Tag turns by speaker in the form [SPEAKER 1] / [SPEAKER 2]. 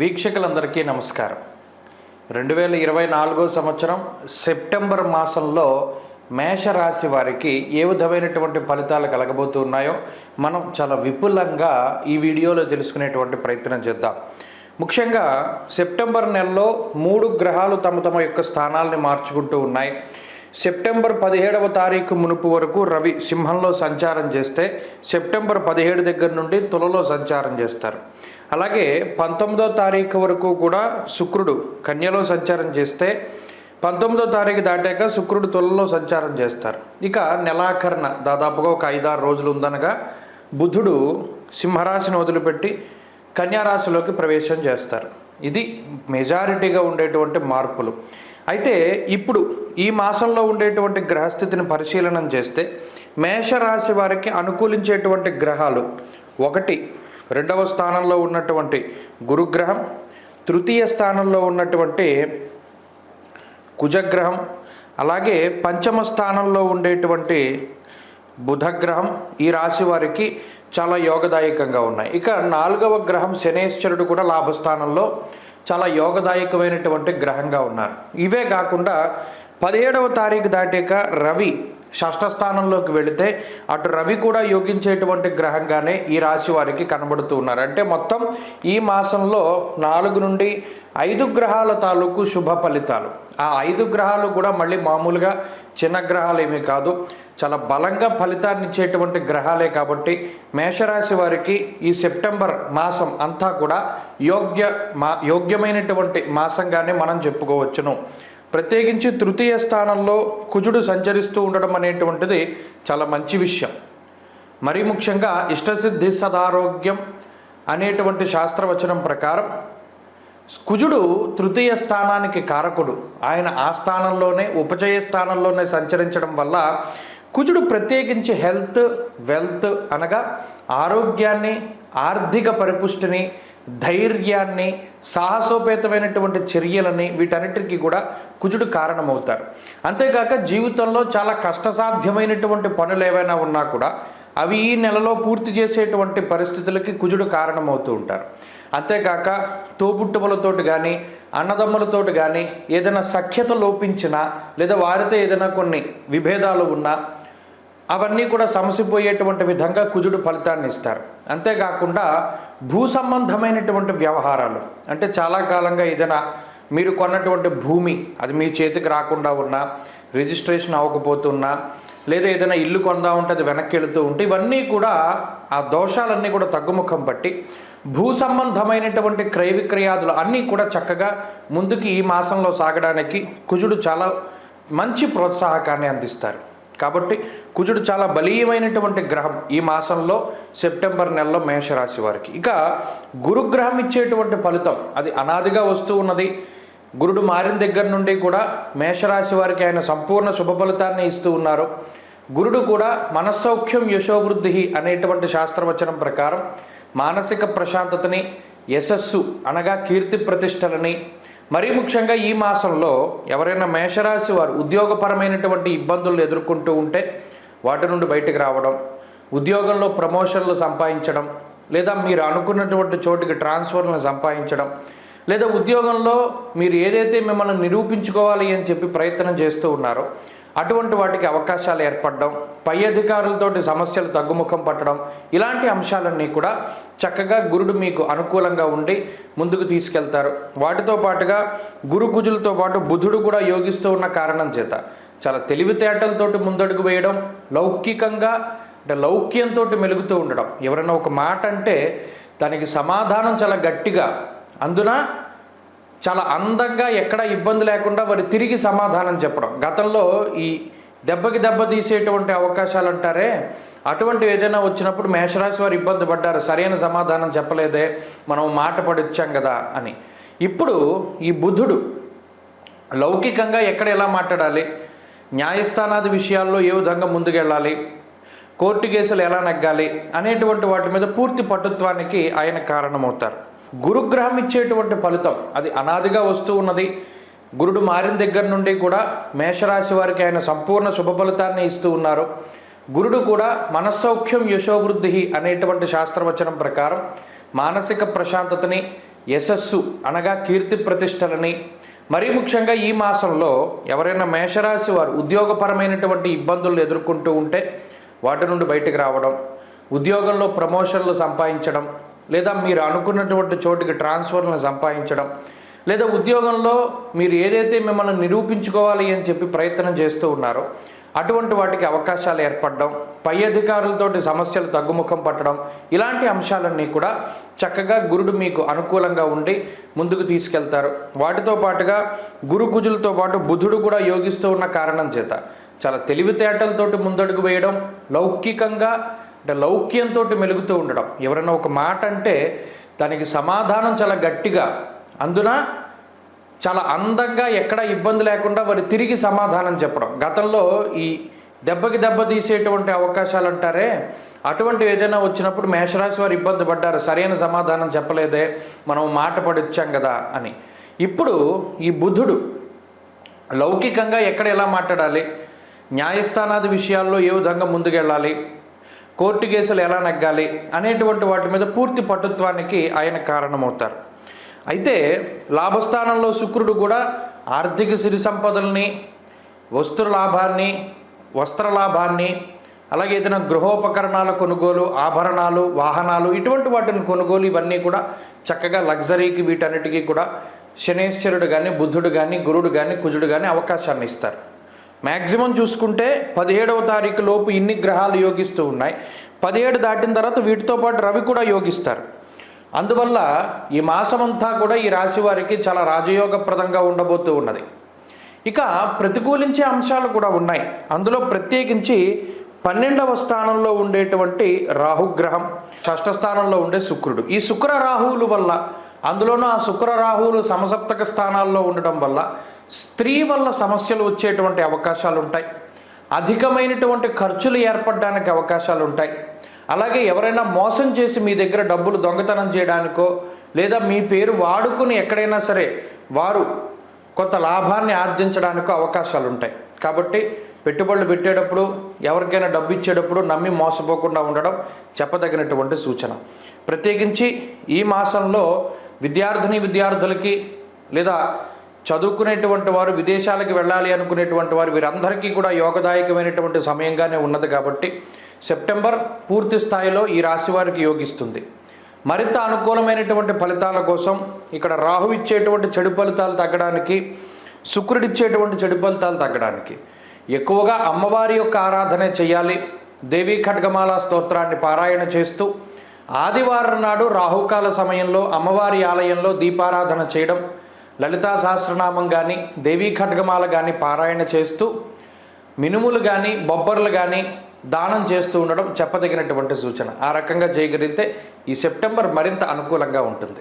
[SPEAKER 1] వీక్షకులందరికీ నమస్కారం. రెండు వేల ఇరవై నాలుగో సంవత్సరం సెప్టెంబర్ మాసంలో మేషరాశి వారికి ఏ విధమైనటువంటి ఫలితాలు కలగబోతున్నాయో మనం చాలా విపులంగా ఈ వీడియోలో తెలుసుకునేటువంటి ప్రయత్నం చేద్దాం. ముఖ్యంగా సెప్టెంబర్ నెలలో మూడు గ్రహాలు తమ తమ యొక్క స్థానాల్ని మార్చుకుంటూ ఉన్నాయి. సెప్టెంబర్ పదిహేడవ తారీఖు మునుపు వరకు రవి సింహంలో సంచారం చేస్తే సెప్టెంబర్ పదిహేడు దగ్గర నుండి తులలో సంచారం చేస్తారు. అలాగే పంతొమ్మిదో తారీఖు వరకు కూడా శుక్రుడు కన్యలో సంచారం చేస్తే పంతొమ్మిదో తారీఖు దాటాక శుక్రుడు తులలో సంచారం చేస్తారు. ఇక నెలాఖరణ దాదాపుగా ఒక ఐదారు రోజులు ఉందనగా బుధుడు సింహరాశిని వదిలిపెట్టి కన్యారాశిలోకి ప్రవేశం చేస్తారు. ఇది మెజారిటీగా ఉండేటువంటి మార్పులు. అయితే ఇప్పుడు ఈ మాసంలో ఉండేటువంటి గ్రహస్థితిని పరిశీలనం చేస్తే మేషరాశి వారికి అనుకూలించేటువంటి గ్రహాలు ఒకటి రెండవ స్థానంలో ఉన్నటువంటి గురుగ్రహం తృతీయ స్థానంలో ఉన్నటువంటి కుజగ్రహం అలాగే పంచమ స్థానంలో ఉండేటువంటి బుధగ్రహం ఈ రాశి వారికి చాలా యోగదాయకంగా ఉన్నాయి. ఇక నాలుగవ గ్రహం శనేశ్వరుడు కూడా లాభస్థానంలో చాలా యోగదాయకమైనటువంటి గ్రహంగా ఉన్నారు. ఇవే కాకుండా పదిహేడవ తారీఖు దాటాక రవి షష్టస్థానంలోకి వెళితే అటు రవి కూడా యోగించేటువంటి గ్రహంగానే ఈ రాశి వారికి కనబడుతూ ఉన్నారు. అంటే మొత్తం ఈ మాసంలో నాలుగు నుండి ఐదు గ్రహాల తాలూకు శుభ ఫలితాలు. ఆ ఐదు గ్రహాలు కూడా మళ్ళీ మామూలుగా చిన్న గ్రహాలు ఏమీ కాదు. చాలా బలంగా ఫలితాన్ని ఇచ్చేటువంటి గ్రహాలే కాబట్టి మేషరాశి వారికి ఈ సెప్టెంబర్ మాసం అంతా కూడా యోగ్య మా యోగ్యమైనటువంటి మాసంగానే మనం చెప్పుకోవచ్చును. ప్రత్యేకించి తృతీయ స్థానంలో కుజుడు సంచరిస్తూ ఉండడం అనేటువంటిది చాలా మంచి విషయం. మరీ ముఖ్యంగా ఇష్టసిద్ధి సదారోగ్యం అనేటువంటి శాస్త్రవచనం ప్రకారం కుజుడు తృతీయ స్థానానికి కారకుడు. ఆయన ఆ స్థానంలోనే ఉపచయ స్థానంలోనే సంచరించడం వల్ల కుజుడు ప్రత్యేకించి హెల్త్ వెల్త్ అనగా ఆరోగ్యాన్ని ఆర్థిక పరిపుష్టిని ధైర్యాన్ని సాహసోపేతమైనటువంటి చర్యలని వీటన్నిటికీ కూడా కుజుడు కారణమవుతారు. అంతేకాక జీవితంలో చాలా కష్టసాధ్యమైనటువంటి పనులు ఏవైనా ఉన్నా కూడా అవి ఈ నెలలో పూర్తి చేసేటువంటి పరిస్థితులకి కుజుడు కారణమవుతూ ఉంటారు. అంతేకాక తోబుట్టువులతోటి కానీ అన్నదమ్ములతోటి కానీ ఏదైనా సఖ్యత లోపించినా లేదా వారితో ఏదైనా కొన్ని విభేదాలు ఉన్నా అవన్నీ కూడా సమసిపోయేటువంటి విధంగా కుజుడు ఫలితాన్ని ఇస్తారు. అంతేకాకుండా భూ సంబంధమైనటువంటి వ్యవహారాలు. అంటే చాలా కాలంగా ఏదైనా మీరు కొన్నటువంటి భూమి అది మీ చేతికి రాకుండా ఉన్నా రిజిస్ట్రేషన్ అవ్వకపోతున్నా లేదా ఏదైనా ఇల్లు కొందా ఉంటే అది వెనక్కి వెళుతూ ఉంటే ఇవన్నీ కూడా ఆ దోషాలన్నీ కూడా తగ్గుముఖం పట్టి భూ సంబంధమైనటువంటి క్రయ విక్రయాదులు అన్నీ కూడా చక్కగా ముందుకు ఈ మాసంలో సాగడానికి కుజుడు చాలా మంచి ప్రోత్సాహకాన్ని అందిస్తారు. కాబట్టి కుజుడు చాలా బలీయమైనటువంటి గ్రహం ఈ మాసంలో సెప్టెంబర్ నెలలో మేషరాశి వారికి. ఇక గురుగ్రహం ఇచ్చేటువంటి ఫలితం అది అనాదిగా వస్తూ ఉన్నది. గురుడు మారిన దగ్గర నుండి కూడా మేషరాశి వారికి ఆయన సంపూర్ణ శుభ ఫలితాన్ని ఇస్తూ ఉన్నారు. గురుడు కూడా మనస్సౌఖ్యం యశోవృద్ధి అనేటువంటి శాస్త్రవచనం ప్రకారం మానసిక ప్రశాంతతని యశస్సు అనగా కీర్తి ప్రతిష్టలని మరీ ముఖ్యంగా ఈ మాసంలో ఎవరైనా మేషరాశి వారు ఉద్యోగపరమైనటువంటి ఇబ్బందులు ఎదుర్కొంటూ ఉంటే వాటి నుండి బయటకు రావడం ఉద్యోగంలో ప్రమోషన్లు సంపాదించడం లేదా మీరు అనుకున్నటువంటి చోటుకి ట్రాన్స్ఫర్లను సంపాదించడం లేదా ఉద్యోగంలో మీరు ఏదైతే మిమ్మల్ని నిరూపించుకోవాలి అని చెప్పి ప్రయత్నం చేస్తూ ఉన్నారో అటువంటి వాటికి అవకాశాలు ఏర్పడడం పై అధికారులతోటి సమస్యలు తగ్గుముఖం పట్టడం ఇలాంటి అంశాలన్నీ కూడా చక్కగా గురుడు మీకు అనుకూలంగా ఉండి ముందుకు తీసుకెళ్తారు. వాటితో పాటుగా గురు కుజులతో పాటు బుధుడు కూడా యోగిస్తూ ఉన్న కారణం చేత చాలా తెలివితేటలతోటి ముందడుగు వేయడం లౌకికంగా అంటే లౌక్యంతో మెలుగుతూ ఉండడం. ఎవరైనా ఒక మాట అంటే దానికి సమాధానం చాలా గట్టిగా అందున చాలా అందంగా ఎక్కడ ఇబ్బంది లేకుండా వారు తిరిగి సమాధానం చెప్పడం. గతంలో ఈ దెబ్బకి దెబ్బ తీసేటువంటి అవకాశాలు అంటారే అటువంటి ఏదైనా వచ్చినప్పుడు మేషరాశి వారు ఇబ్బంది పడ్డారు. సరైన సమాధానం చెప్పలేదే. మనం మాట పడిచ్చాం కదా అని. ఇప్పుడు ఈ బుధుడు లౌకికంగా ఎక్కడ ఎలా మాట్లాడాలి? న్యాయస్థానాది విషయాల్లో ఏ విధంగా ముందుకెళ్ళాలి? కోర్టు కేసులు ఎలా నెగ్గాలి? అనేటువంటి వాటి మీద పూర్తి పటుత్వానికి ఆయన కారణమవుతారు. గురుగ్రహం ఇచ్చేటువంటి ఫలితం. అది అనాదిగా వస్తూ ఉన్నది. గురుడు మారిన దగ్గర నుండి కూడా మేషరాశి వారికి ఆయన సంపూర్ణ శుభ ఫలితాన్ని ఇస్తూ ఉన్నారు. గురుడు కూడా మనస్సౌఖ్యం యశోవృద్ధి అనేటువంటి శాస్త్రవచనం ప్రకారం మానసిక ప్రశాంతతని యశస్సు అనగా కీర్తి ప్రతిష్టలని. మరీ ముఖ్యంగా ఈ మాసంలో ఎవరైనా మేషరాశి వారు ఉద్యోగపరమైనటువంటి ఇబ్బందులు ఎదుర్కొంటూ ఉంటే వాటి నుండి బయటకు రావడం ఉద్యోగంలో ప్రమోషన్లు సంపాదించడం లేదా మీరు అనుకున్నటువంటి చోటుకి ట్రాన్స్ఫర్లను సంపాదించడం లేదా ఉద్యోగంలో మీరు ఏదైతే మిమ్మల్ని నిరూపించుకోవాలి అని చెప్పి ప్రయత్నం చేస్తూ ఉన్నారో అటువంటి వాటికి అవకాశాలు ఏర్పడడం పై అధికారులతోటి సమస్యలు తగ్గుముఖం పట్టడం ఇలాంటి అంశాలన్నీ కూడా చక్కగా గురుడు మీకు అనుకూలంగా ఉండి ముందుకు తీసుకెళ్తారు. వాటితో పాటుగా గురు కుజులతో పాటు బుధుడు కూడా యోగిస్తూ ఉన్న కారణం చేత చాలా తెలివితేటలతోటి ముందడుగు వేయడం లౌకికంగా అంటే లౌక్యంతో మెలుగుతూ ఉండడం. ఎవరైనా ఒక మాట అంటే దానికి సమాధానం చాలా గట్టిగా అందున చాలా అందంగా ఎక్కడ ఇబ్బంది లేకుండా వారు తిరిగి సమాధానం చెప్పడం. గతంలో ఈ దెబ్బకి దెబ్బ తీసేటువంటి అవకాశాలు అంటారే అటువంటి ఏదైనా వచ్చినప్పుడు మేషరాశి వారు ఇబ్బంది పడ్డారు సరైన సమాధానం చెప్పలేదే మనం మాట పడిచ్చాం కదా అని. ఇప్పుడు ఈ బుధుడు లౌకికంగా ఎక్కడ ఎలా మాట్లాడాలి? న్యాయస్థానాది విషయాల్లో ఏ విధంగా ముందుకెళ్ళాలి? కోర్టు కేసులు ఎలా నగ్గాలి? అనేటువంటి వాటి మీద పూర్తి పటుత్వానికి ఆయన కారణమవుతారు. అయితే లాభస్థానంలో శుక్రుడు కూడా ఆర్థిక సిరి సంపదల్ని వస్తు లాభాన్ని వస్త్ర లాభాన్ని అలాగే ఏదైనా గృహోపకరణాల కొనుగోలు ఆభరణాలు వాహనాలు ఇటువంటి వాటిని కొనుగోలు ఇవన్నీ కూడా చక్కగా లగ్జరీకి వీటన్నిటికీ కూడా శనేశ్వరుడు కానీ బుద్ధుడు కానీ గురుడు కానీ కుజుడు కానీ అవకాశాన్ని ఇస్తారు. మ్యాక్సిమం చూసుకుంటే పదిహేడవ తారీఖు లోపు ఇన్ని గ్రహాలు యోగిస్తూ ఉన్నాయి. పదిహేడు దాటిన తర్వాత వీటితో పాటు రవి కూడా యోగిస్తారు. అందువల్ల ఈ మాసమంతా కూడా ఈ రాశి వారికి చాలా రాజయోగప్రదంగా ఉండబోతూ ఉన్నది. ఇక ప్రతికూలించే అంశాలు కూడా ఉన్నాయి. అందులో ప్రత్యేకించి పన్నెండవ స్థానంలో ఉండేటువంటి రాహుగ్రహం షష్ఠ స్థానంలో ఉండే శుక్రుడు. ఈ శుక్ర రాహువుల వల్ల అందులోనూ ఆ శుక్ర రాహువులు సమసప్తక స్థానాల్లో ఉండటం వల్ల స్త్రీ వల్ల సమస్యలు వచ్చేటువంటి అవకాశాలు ఉంటాయి అధికమైనటువంటి ఖర్చులు ఏర్పడడానికి అవకాశాలు ఉంటాయి అలాగే ఎవరైనా మోసం చేసి మీ దగ్గర డబ్బులు దొంగతనం చేయడానికో లేదా మీ పేరు వాడుకుని ఎక్కడైనా సరే వారు కొంత లాభాన్ని ఆర్జించడానికో అవకాశాలు ఉంటాయి కాబట్టి పెట్టుబడులు పెట్టేటప్పుడు ఎవరికైనా డబ్బు ఇచ్చేటప్పుడు నమ్మి మోసపోకుండా ఉండడం చెప్పదగినటువంటి సూచన. ప్రత్యేకించి ఈ మాసంలో విద్యార్థిని విద్యార్థులకి లేదా చదువుకునేటువంటి వారు విదేశాలకు వెళ్ళాలి అనుకునేటువంటి వారు వీరందరికీ కూడా యోగదాయకమైనటువంటి సమయంగానే ఉన్నది కాబట్టి సెప్టెంబర్ పూర్తి స్థాయిలో ఈ రాశి వారికి యోగిస్తుంది. మరింత అనుకూలమైనటువంటి ఫలితాల కోసం ఇక్కడ రాహు ఇచ్చేటువంటి చెడు ఫలితాలు తగ్గడానికి శుక్రుడిచ్చేటువంటి చెడు ఫలితాలు తగ్గడానికి ఎక్కువగా అమ్మవారి యొక్క ఆరాధనే చేయాలి. దేవీ ఖడ్గమాల స్తోత్రాన్ని పారాయణ చేస్తూ ఆదివారం నాడు రాహుకాల సమయంలో అమ్మవారి ఆలయంలో దీపారాధన చేయడం లలితా సహస్రనామం కానీ దేవీ ఖడ్గమాల కానీ పారాయణ చేస్తూ మినుములు కానీ బొబ్బర్లు కానీ దానం చేస్తూ ఉండడం చెప్పదగినటువంటి సూచన. ఆ రకంగా చేయగలిగితే ఈ సెప్టెంబర్ మరింత అనుకూలంగా ఉంటుంది.